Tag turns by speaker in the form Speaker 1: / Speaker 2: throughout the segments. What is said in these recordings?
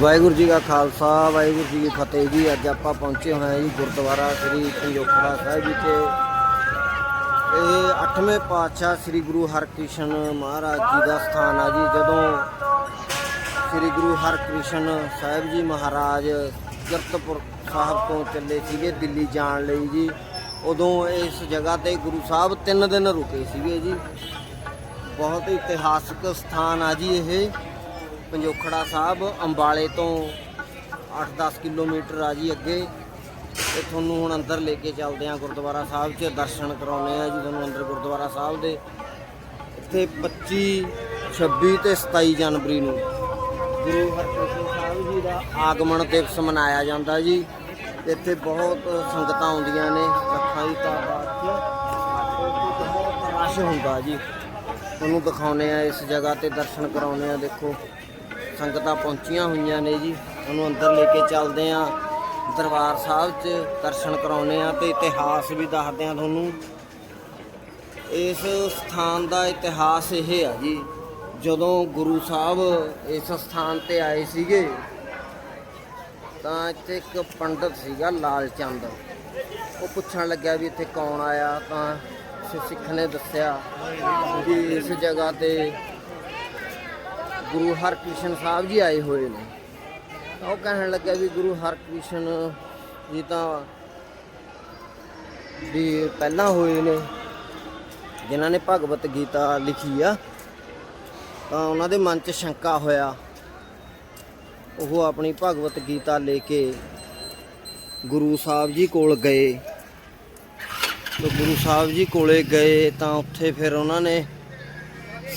Speaker 1: ਵਾਹਿਗੁਰੂ ਜੀ ਕਾ ਖਾਲਸਾ, ਵਾਹਿਗੁਰੂ ਜੀ ਕੀ ਫਤਿਹ ਜੀ। ਅੱਜ ਆਪਾਂ ਪਹੁੰਚੇ ਹੋਏ ਹਾਂ ਜੀ ਗੁਰਦੁਆਰਾ ਸ੍ਰੀ ਪੰਜੋਖੜਾ ਸਾਹਿਬ ਵਿਖੇ ਇਹ 8ਵੇਂ ਪਾਤਸ਼ਾਹ ਸ੍ਰੀ ਗੁਰੂ ਹਰਕ੍ਰਿਸ਼ਨ ਮਹਾਰਾਜ ਜੀ ਦਾ ਸਥਾਨ ਆ ਜੀ। ਜਦੋਂ ਸ੍ਰੀ ਗੁਰੂ ਹਰਕ੍ਰਿਸ਼ਨ ਸਾਹਿਬ ਜੀ ਮਹਾਰਾਜ ਕਿਰਤਪੁਰ ਸਾਹਿਬ ਤੋਂ ਚੱਲੇ ਸੀਗੇ ਦਿੱਲੀ ਜਾਣ ਲਈ ਜੀ, ਉਦੋਂ ਇਸ ਜਗ੍ਹਾ ਤੇ ਗੁਰੂ ਸਾਹਿਬ 3 ਦਿਨ ਰੁਕੇ ਸੀਗੇ ਜੀ। ਬਹੁਤ ਇਤਿਹਾਸਕ ਸਥਾਨ ਆ ਜੀ ਇਹ। ਪੰਜੋਖੜਾ ਸਾਹਿਬ, ਅੰਬਾਲੇ ਤੋਂ 8-10 ਕਿਲੋਮੀਟਰ ਆ ਜੀ ਅੱਗੇ। ਤੇ ਤੁਹਾਨੂੰ ਹੁਣ ਅੰਦਰ ਲੈ ਕੇ ਚੱਲਦੇ ਆ ਗੁਰਦੁਆਰਾ ਸਾਹਿਬ 'ਚ, ਦਰਸ਼ਨ ਕਰਾਉਣੇ ਆ ਜੀ ਤੁਹਾਨੂੰ ਅੰਦਰ ਗੁਰਦੁਆਰਾ ਸਾਹਿਬ ਦੇ। ਇੱਥੇ 25 26 ਤੇ 27 ਜਨਵਰੀ ਨੂੰ ਗੁਰੂ ਹਰਕ੍ਰਿਸ਼ਨ ਸਾਹਿਬ ਜੀ ਦਾ ਆਗਮਨ ਦਿਵਸ ਮਨਾਇਆ ਜਾਂਦਾ ਜੀ। ਇੱਥੇ ਬਹੁਤ ਸੰਗਤਾਂ ਆਉਂਦੀਆਂ ਨੇ ਲੱਖਾਂ ਦੀ ਤਾਦਾਦ 'ਚ ਬਹੁਤ ਰਸ਼ ਹੁੰਦਾ ਜੀ। ਤੁਹਾਨੂੰ ਦਿਖਾਉਨੇ ਆ ਇਸ ਜਗ੍ਹਾ ਤੇ, ਦਰਸ਼ਨ ਕਰਾਉਨੇ ਆ ਦੇਖੋ। ਸੰਗਤਾਂ ਪਹੁੰਚੀਆਂ ਹੋਈਆਂ ਨੇ ਜੀ। ਤੁਹਾਨੂੰ ਅੰਦਰ ਲੈ ਕੇ ਚੱਲਦੇ ਆ। ਦਰਬਾਰ ਸਾਹਿਬ 'ਚ ਦਰਸ਼ਨ ਕਰਾਉਨੇ ਆ ਤੇ ਇਤਿਹਾਸ ਵੀ ਦੱਸਦੇ ਆ ਤੁਹਾਨੂੰ। ਇਸ ਸਥਾਨ ਦਾ ਇਤਿਹਾਸ ਇਹ ਆ ਜੀ, ਜਦੋਂ ਗੁਰੂ ਸਾਹਿਬ ਇਸ ਸਥਾਨ ਤੇ ਆਏ ਸੀਗੇ, ਤਾਂ ਇੱਥੇ ਇੱਕ ਪੰਡਤ ਸੀਗਾ ਲਾਲ ਚੰਦ। ਉਹ ਪੁੱਛਣ ਲੱਗਿਆ ਵੀ ਇੱਥੇ ਕੌਣ ਆਇਆ, ਤਾਂ ਸਿੱਖ ਨੇ ਦੱਸਿਆ ਵੀ ਇਸ ਜਗ੍ਹਾ ਤੇ ਗੁਰੂ ਹਰਕ੍ਰਿਸ਼ਨ ਸਾਹਿਬ ਜੀ ਆਏ ਹੋਏ ਨੇ। ਉਹ ਕਹਿਣ ਲੱਗਾ ਵੀ ਗੁਰੂ ਹਰਕ੍ਰਿਸ਼ਨ ਜੀ ਤਾਂ ਵੀ ਪਹਿਲਾਂ ਹੋਏ ਨੇ। ਜਿਨ੍ਹਾਂ ਨੇ ਭਗਵਤ ਗੀਤਾ ਲਿਖੀ ਆ, ਤਾਂ ਉਹਨਾਂ ਦੇ ਮਨ 'ਚ ਸ਼ੰਕਾ ਹੋਇਆ। ਉਹ ਆਪਣੀ ਭਗਵਤ ਗੀਤਾ ਲੈ ਕੇ ਗੁਰੂ ਸਾਹਿਬ ਜੀ ਕੋਲ ਗਏ। ਤੇ ਗੁਰੂ ਸਾਹਿਬ ਜੀ ਕੋਲੇ ਗਏ ਤਾਂ ਉੱਥੇ ਫਿਰ ਉਹਨਾਂ ਨੇ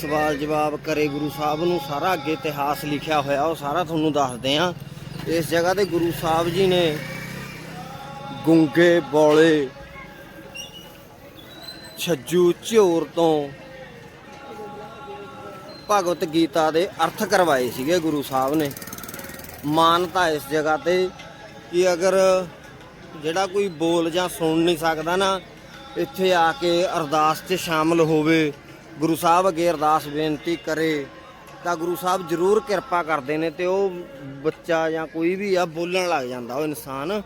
Speaker 1: ਸਵਾਲ ਜਵਾਬ ਕਰੇ ਗੁਰੂ ਸਾਹਿਬ ਨੂੰ, ਸਾਰਾ ਅੱਗੇ ਇਤਿਹਾਸ ਲਿਖਿਆ ਹੋਇਆ, ਉਹ ਸਾਰਾ ਤੁਹਾਨੂੰ ਦੱਸਦੇ ਆ। ਇਸ ਜਗ੍ਹਾ ਤੇ ਗੁਰੂ ਸਾਹਿਬ ਜੀ ਨੇ ਗੁੰਗੇ, ਬੋਲੇ, ਛੱਜੂ, ਝੋਰ ਤੋਂ ਭਗਵਤ ਗੀਤਾ ਦੇ ਅਰਥ ਕਰਵਾਏ ਸੀਗੇ ਗੁਰੂ ਸਾਹਿਬ ਨੇ। ਮਾਨਤਾ ਇਸ ਜਗ੍ਹਾ ਤੇ ਕਿ ਅਗਰ ਜਿਹੜਾ ਕੋਈ ਬੋਲ ਜਾਂ ਸੁਣ ਨਹੀਂ ਸਕਦਾ ਨਾ, ਇੱਥੇ ਆ ਕੇ ਅਰਦਾਸ 'ਚ ਸ਼ਾਮਲ ਹੋਵੇ। ਗੁਰੂ ਸਾਹਿਬ ਅੱਗੇ ਅਰਦਾਸ ਬੇਨਤੀ ਕਰੇ ਤਾਂ ਗੁਰੂ ਸਾਹਿਬ ਜ਼ਰੂਰ ਕਿਰਪਾ ਕਰਦੇ ਨੇ ਤੇ ਉਹ ਬੱਚਾ ਜਾਂ ਕੋਈ ਵੀ ਆ ਬੋਲਣ ਲੱਗ ਜਾਂਦਾ, ਉਹ ਇਨਸਾਨ।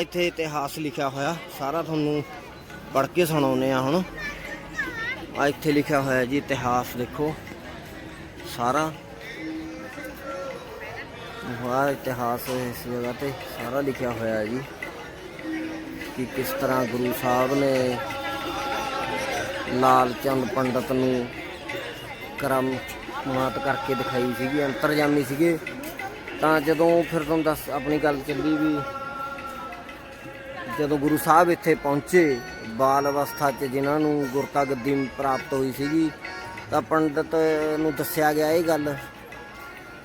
Speaker 1: ਇੱਥੇ ਇਤਿਹਾਸ ਲਿਖਿਆ ਹੋਇਆ, ਸਾਰਾ ਤੁਹਾਨੂੰ ਪੜ੍ਹ ਕੇ ਸੁਣਾਉਨੇ ਆ ਹੁਣ। ਆ ਇੱਥੇ ਲਿਖਿਆ ਹੋਇਆ ਜੀ ਇਤਿਹਾਸ ਦੇਖੋ, ਸਾਰਾ। ਵਾਹ ਇਤਿਹਾਸ ਇਸ ਜਗ੍ਹਾ ਤੇ ਸਾਰਾ ਲਿਖਿਆ ਹੋਇਆ ਜੀ ਕਿ ਕਿਸ ਤਰ੍ਹਾਂ ਗੁਰੂ ਸਾਹਿਬ ਨੇ ਲਾਲ ਚੰਦ ਪੰਡਤ ਨੂੰ ਕਰਮਾਤ ਕਰਕੇ ਦਿਖਾਈ ਸੀਗੀ, ਅੰਤਰਜਾਮੀ ਸੀਗੇ। ਤਾਂ ਜਦੋਂ ਫਿਰ ਤੁਹਾਨੂੰ ਦੱਸ, ਆਪਣੀ ਗੱਲ ਚੱਲੀ ਵੀ ਜਦੋਂ ਗੁਰੂ ਸਾਹਿਬ ਇੱਥੇ ਪਹੁੰਚੇ, ਬਾਲ ਅਵਸਥਾ 'ਚ ਜਿਨ੍ਹਾਂ ਨੂੰ ਗੁਰਤਾ ਗੱਦੀ ਪ੍ਰਾਪਤ ਹੋਈ ਸੀਗੀ, ਤਾਂ ਪੰਡਤ ਨੂੰ ਦੱਸਿਆ ਗਿਆ ਇਹ ਗੱਲ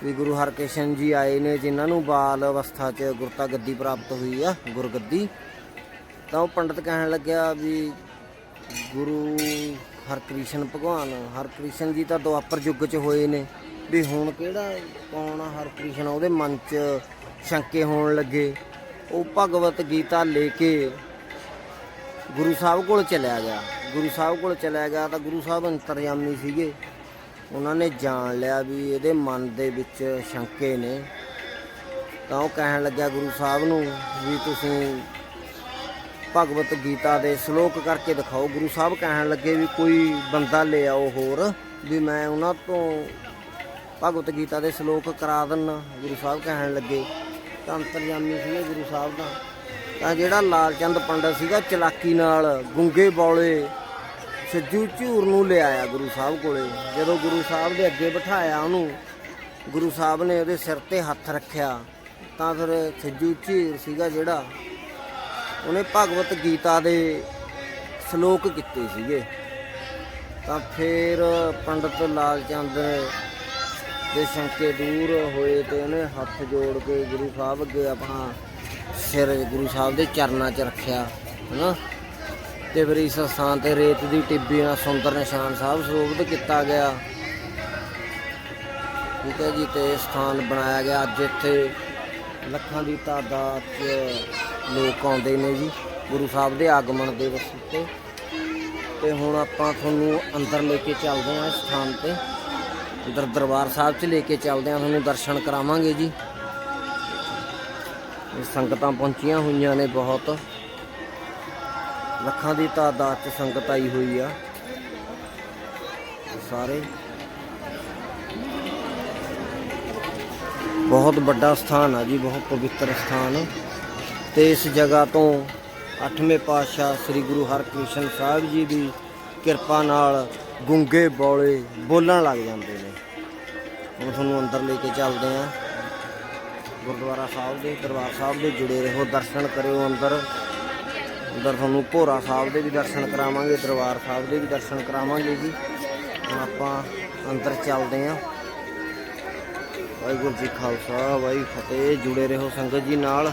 Speaker 1: ਵੀ ਗੁਰੂ ਹਰਕ੍ਰਿਸ਼ਨ ਜੀ ਆਏ ਨੇ, ਜਿਨ੍ਹਾਂ ਨੂੰ ਬਾਲ ਅਵਸਥਾ 'ਚ ਗੁਰਤਾ ਗੱਦੀ ਪ੍ਰਾਪਤ ਹੋਈ ਆ, ਗੁਰਗੱਦੀ। ਤਾਂ ਉਹ ਪੰਡਤ ਕਹਿਣ ਲੱਗਿਆ ਵੀ ਗੁਰੂ ਹਰਕ੍ਰਿਸ਼ਨ ਭਗਵਾਨ, ਹਰਕ੍ਰਿਸ਼ਨ ਜੀ ਤਾਂ ਦੁਆਪਰ ਯੁੱਗ 'ਚ ਹੋਏ ਨੇ। ਵੀ ਹੁਣ ਕਿਹੜਾ ਕੌਣ ਹਰਕ੍ਰਿਸ਼ਨ? ਉਹਦੇ ਮਨ 'ਚ ਸ਼ੰਕੇ ਹੋਣ ਲੱਗੇ। ਉਹ ਭਗਵਤ ਗੀਤਾ ਲੈ ਕੇ ਗੁਰੂ ਸਾਹਿਬ ਕੋਲ ਚਲਿਆ ਗਿਆ। ਗੁਰੂ ਸਾਹਿਬ ਕੋਲ ਚਲਿਆ ਗਿਆ ਤਾਂ ਗੁਰੂ ਸਾਹਿਬ ਅੰਤਰਯਾਮੀ ਸੀਗੇ। ਉਹਨਾਂ ਨੇ ਜਾਣ ਲਿਆ ਵੀ ਇਹਦੇ ਮਨ ਦੇ ਵਿੱਚ ਸ਼ੰਕੇ ਨੇ। ਤਾਂ ਉਹ ਕਹਿਣ ਲੱਗਿਆ ਗੁਰੂ ਸਾਹਿਬ ਨੂੰ ਵੀ ਤੁਸੀਂ ਭਗਵਤ ਗੀਤਾ ਦੇ ਸ਼ਲੋਕ ਕਰਕੇ ਦਿਖਾਓ। ਗੁਰੂ ਸਾਹਿਬ ਕਹਿਣ ਲੱਗੇ ਵੀ ਕੋਈ ਬੰਦਾ ਲੈ ਆਓ ਹੋਰ, ਵੀ ਮੈਂ ਉਹਨਾਂ ਤੋਂ ਭਗਵਤ ਗੀਤਾ ਦੇ ਸ਼ਲੋਕ ਕਰਾ ਦਿੰਨਾ, ਗੁਰੂ ਸਾਹਿਬ ਕਹਿਣ ਲੱਗੇ। ਤਾਂ ਅੰਤਰਜਾਮੀ ਸੀਗੇ ਗੁਰੂ ਸਾਹਿਬ ਦਾ। ਤਾਂ ਜਿਹੜਾ ਲਾਲਚੰਦ ਪੰਡਤ ਸੀਗਾ, ਚਲਾਕੀ ਨਾਲ ਗੁੰਗੇ ਬੌਲੇ ਸੱਜੂ ਝੂਰ ਨੂੰ ਲਿਆਇਆ ਗੁਰੂ ਸਾਹਿਬ ਕੋਲੇ। ਜਦੋਂ ਗੁਰੂ ਸਾਹਿਬ ਦੇ ਅੱਗੇ ਬਿਠਾਇਆ ਉਹਨੂੰ, ਗੁਰੂ ਸਾਹਿਬ ਨੇ ਉਹਦੇ ਸਿਰ ਤੇ ਹੱਥ ਰੱਖਿਆ। ਤਾਂ ਫਿਰ ਸੱਜੂ ਝੀਰ ਸੀਗਾ ਜਿਹੜਾ ਉਹਨੇ ਭਗਵਤ ਗੀਤਾ ਦੇ ਸ਼ਲੋਕ ਕੀਤੇ ਸੀਗੇ। ਤਾਂ ਫਿਰ ਪੰਡਤ ਲਾਲ ਚੰਦ ਦੇ ਸ਼ੰਕੇ ਦੂਰ ਹੋਏ ਤੇ ਉਹਨੇ ਹੱਥ ਜੋੜ ਕੇ ਗੁਰੂ ਸਾਹਿਬ ਅੱਗੇ ਆਪਣਾ ਸਿਰ ਗੁਰੂ ਸਾਹਿਬ ਦੇ ਚਰਨਾਂ 'ਚ ਰੱਖਿਆ, ਹਨਾ? ਤੇ ਫਿਰ ਇਸ ਸਥਾਨ ਤੇ ਰੇਤ ਦੀ ਟਿੱਬੀ ਨਾਲ ਸੁੰਦਰ ਨਿਸ਼ਾਨ ਸਾਹਿਬ ਸਰੋਵਰ ਕੀਤਾ ਗਿਆ। ਠੀਕ ਹੈ ਜੀ, ਤੇ ਸਥਾਨ ਬਣਾਇਆ ਗਿਆ ਅੱਜ ਇੱਥੇ। ਲੱਖਾਂ ਦੀ ਤਾਦਾਦ 'ਚ ਲੋਕ ਆਉਂਦੇ ਨੇ ਜੀ, ਗੁਰੂ ਸਾਹਿਬ ਦੇ ਆਗਮਨ ਦੇ ਉੱਤੇ। ਤੇ ਹੁਣ ਆਪਾਂ ਤੁਹਾਨੂੰ ਅੰਦਰ ਲੈ ਕੇ ਚੱਲਦੇ ਹਾਂ ਇਸ ਸਥਾਨ ਤੇ। ਅੰਦਰ ਦਰਬਾਰ ਸਾਹਿਬ 'ਚ ਲੈ ਕੇ ਚੱਲਦੇ ਹਾਂ, ਤੁਹਾਨੂੰ ਦਰਸ਼ਨ ਕਰਾਵਾਂਗੇ ਜੀ। ਸੰਗਤਾਂ ਪਹੁੰਚੀਆਂ ਹੋਈਆਂ ਨੇ ਬਹੁਤ। ਲੱਖਾਂ ਦੀ ਤਾਦਾਦ 'ਚ ਸੰਗਤ ਆਈ ਹੋਈ ਆ। ਸਾਰੇ ਬਹੁਤ ਵੱਡਾ ਸਥਾਨ ਆ ਜੀ, ਬਹੁਤ ਪਵਿੱਤਰ ਸਥਾਨ। ਤੇ ਇਸ ਜਗ੍ਹਾ ਤੋਂ 8ਵੇਂ ਪਾਤਸ਼ਾਹ ਸ੍ਰੀ ਗੁਰੂ ਹਰਕ੍ਰਿਸ਼ਨ ਸਾਹਿਬ ਜੀ ਦੀ ਕਿਰਪਾ ਨਾਲ ਗੁੰਗੇ ਬੋਲੇ ਬੋਲਣ ਲੱਗ ਜਾਂਦੇ ਨੇ। ਹੁਣ ਤੁਹਾਨੂੰ ਅੰਦਰ ਲੈ ਕੇ ਚੱਲਦੇ ਆ ਗੁਰਦੁਆਰਾ ਸਾਹਿਬ ਦੇ, ਦਰਬਾਰ ਸਾਹਿਬ ਦੇ ਜੁੜੇ ਰਹੋ, ਦਰਸ਼ਨ ਕਰਿਓ ਅੰਦਰ। ਅੰਦਰ ਤੁਹਾਨੂੰ ਭੋਰਾ ਸਾਹਿਬ ਦੇ ਵੀ ਦਰਸ਼ਨ ਕਰਾਵਾਂਗੇ, ਦਰਬਾਰ ਸਾਹਿਬ ਦੇ ਵੀ ਦਰਸ਼ਨ ਕਰਾਵਾਂਗੇ ਜੀ। ਹੁਣ ਆਪਾਂ ਅੰਦਰ ਚੱਲਦੇ ਆਂ ਵਾਹਿਗੁਰੂ ਜੀ ਖਾਲਸਾ ਵਾਹਿਗੁਰੂ ਫਤਿਹ। ਜੁੜੇ ਰਹੋ ਸੰਗਤ ਜੀ ਨਾਲ।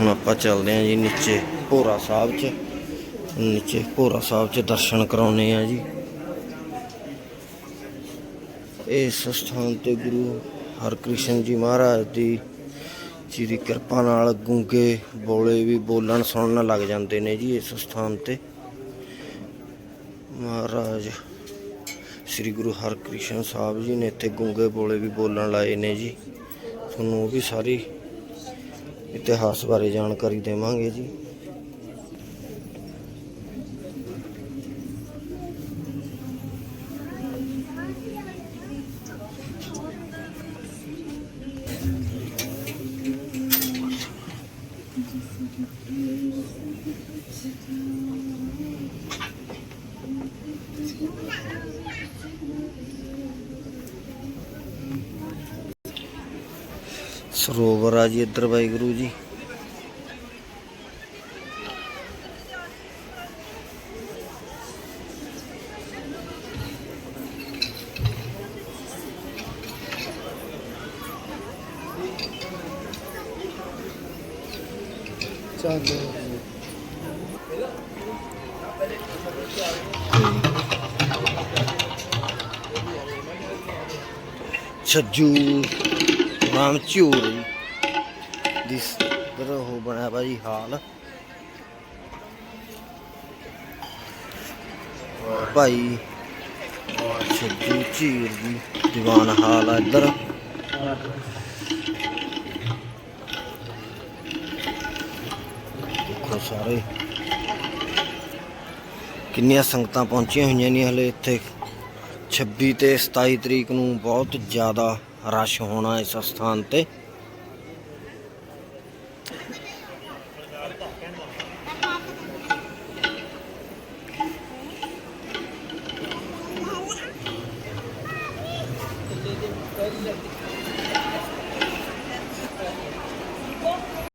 Speaker 1: ਹੁਣ ਆਪਾਂ ਚੱਲਦੇ ਆਂ ਜੀ ਨੀਚੇ ਭੋਰਾ ਸਾਹਿਬ 'ਚ। ਨੀਚੇ ਭੋਰਾ ਸਾਹਿਬ 'ਚ ਦਰਸ਼ਨ ਕਰਾਉਣੇ ਆ ਜੀ। ਇਸ ਸਥਾਨ ਤੇ ਗੁਰੂ ਹਰਕ੍ਰਿਸ਼ਨ ਜੀ ਮਹਾਰਾਜ ਦੀ ਜੀ ਦੀ ਕਿਰਪਾ ਨਾਲ ਗੂੰਗੇ ਬੋਲੇ ਵੀ ਬੋਲਣ ਸੁਣਨ ਲੱਗ ਜਾਂਦੇ ਨੇ ਜੀ ਇਸ ਸਥਾਨ ਤੇ। ਮਹਾਰਾਜ ਸ੍ਰੀ ਗੁਰੂ ਹਰਕ੍ਰਿਸ਼ਨ ਸਾਹਿਬ ਜੀ ਨੇ ਇੱਥੇ ਗੂੰਗੇ ਬੋਲੇ ਵੀ ਬੋਲਣ ਲਾਏ ਨੇ ਜੀ। ਤੁਹਾਨੂੰ ਉਹ ਵੀ ਸਾਰੀ ਇਤਿਹਾਸ ਬਾਰੇ ਜਾਣਕਾਰੀ ਦੇਵਾਂਗੇ ਜੀ। ਸਰੋਵਰ ਆ ਜੀ ਇੱਧਰ ਵਾਹਿਗੁਰੂ ਜੀ। ਛੱਜੂ ਮਾਮਚੂਰ ਜੀ। ਦਿਸ ਇਧਰ ਉਹ ਬਣਿਆ ਭਾਜੀ ਹਾਲ। ਭਾਈ ਛੱਜੂ ਝੀਰ ਦੀ ਦੀਵਾਨ ਹਾਲ ਆ ਇੱਧਰ। ਦੇਖੋ ਸਾਰੇ। ਕਿੰਨੀਆਂ ਸੰਗਤਾਂ ਪਹੁੰਚੀਆਂ ਹੋਈਆਂ ਨੇ ਹਲੇ ਇੱਥੇ। 26 ਤੇ 27 ਤਰੀਕ ਨੂੰ ਬਹੁਤ ਜ਼ਿਆਦਾ ਰਸ਼ ਹੋਣਾ ਇਸ ਸਥਾਨ ਤੇ।